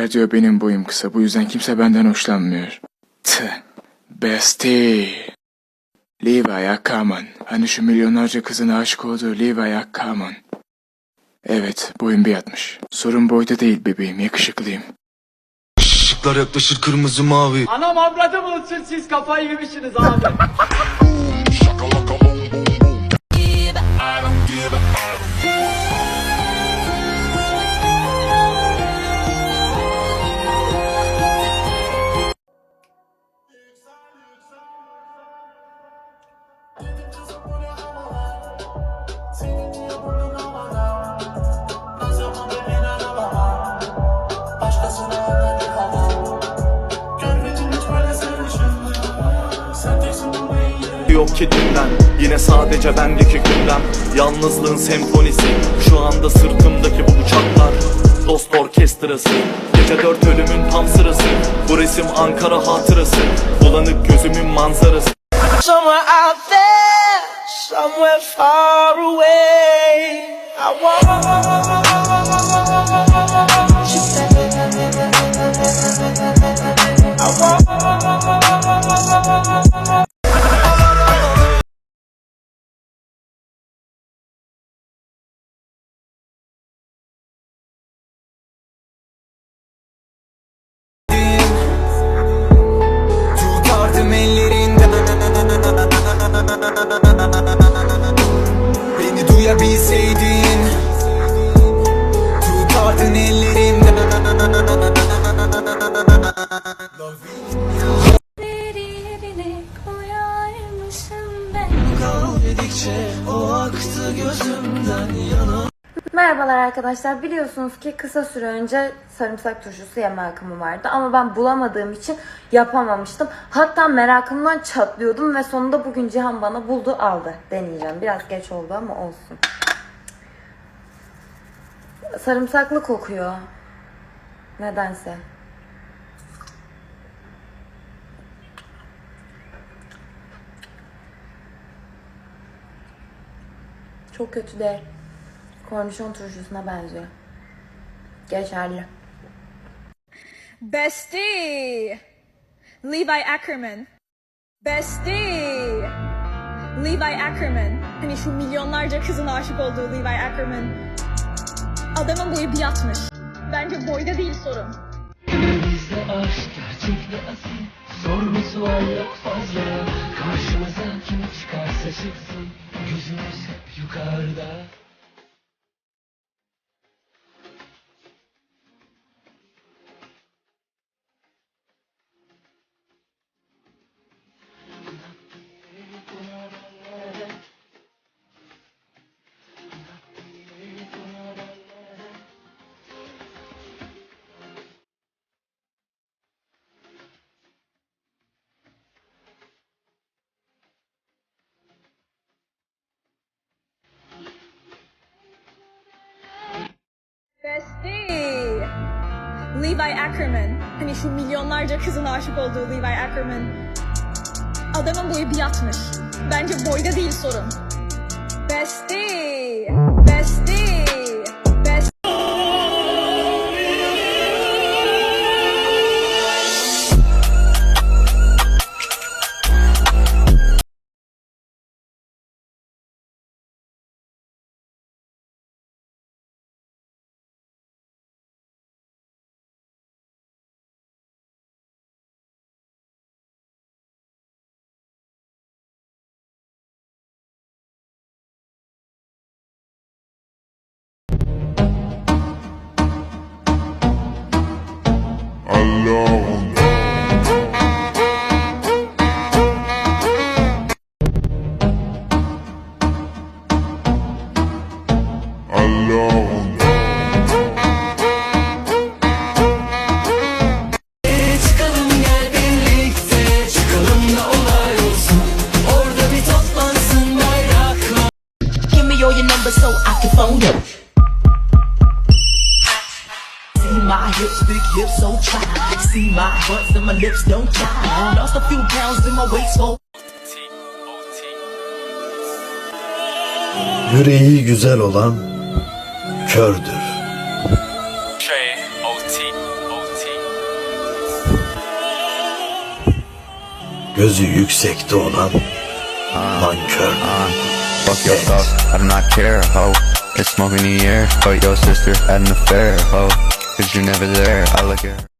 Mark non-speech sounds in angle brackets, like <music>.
Erkekler diyor benim boyum kısa. Bu yüzden kimse benden hoşlanmıyor. Tı. Bestie. Levi Ackerman. Hani şu milyonlarca kızın aşık olduğu Levi Ackerman. Evet, boyum bir yatmış. Sorun boyda değil bebeğim, yakışıklıyım. Işıklar yaklaşır kırmızı mavi Anam avradım olsun siz kafayı yemişsiniz abi. <laughs> Yok ki dünden. Yine sadece bendeki gündem Yalnızlığın senfonisi. Şu anda sırtımdaki bu bıçaklar. Dost orkestrası. Gece dört ölümün tam sırası. Bu resim Ankara hatırası. Bulanık gözümün manzarası. Somewhere out there, somewhere far away. I walk. Merhabalar arkadaşlar. Biliyorsunuz ki kısa süre önce sarımsak turşusu yeme akımı vardı. Ama ben bulamadığım için yapamamıştım. Hatta merakımdan çatlıyordum ve sonunda bugün Cihan bana buldu aldı. Deneyeceğim. Biraz geç oldu ama olsun. Sarımsaklı kokuyor. Nedense. Çok kötü değil. Kornişon turşusuna benziyor. Geçerli. Bestie! Levi Ackerman. Bestie! Levi Ackerman. Hani şu milyonlarca kızın aşık olduğu Levi Ackerman. Adamın boyu bir yatmış. Bence boyda değil sorun. Bizde aşk gerçek ve asil Sorgu sual yok fazla Karşımıza kim çıkarsa çıksın Gözümüz hep yukarıda Levi Ackerman. Hani şu milyonlarca kızın aşık olduğu Levi Ackerman. Adamın boyu bir yatmış. Bence boyda değil sorun. Bestie! Bestie! Çıkalım My hips, big hips, so try. See my butts and my lips don't lie. Lost a few pounds in my waist, so. Yüreği güzel olan kördür. Gözü yüksekte olan nankördür. Ah, fuck your thoughts, I do not care, ho It's smoke the air, but your sister had an affair, ho Cause you're never there, I look at.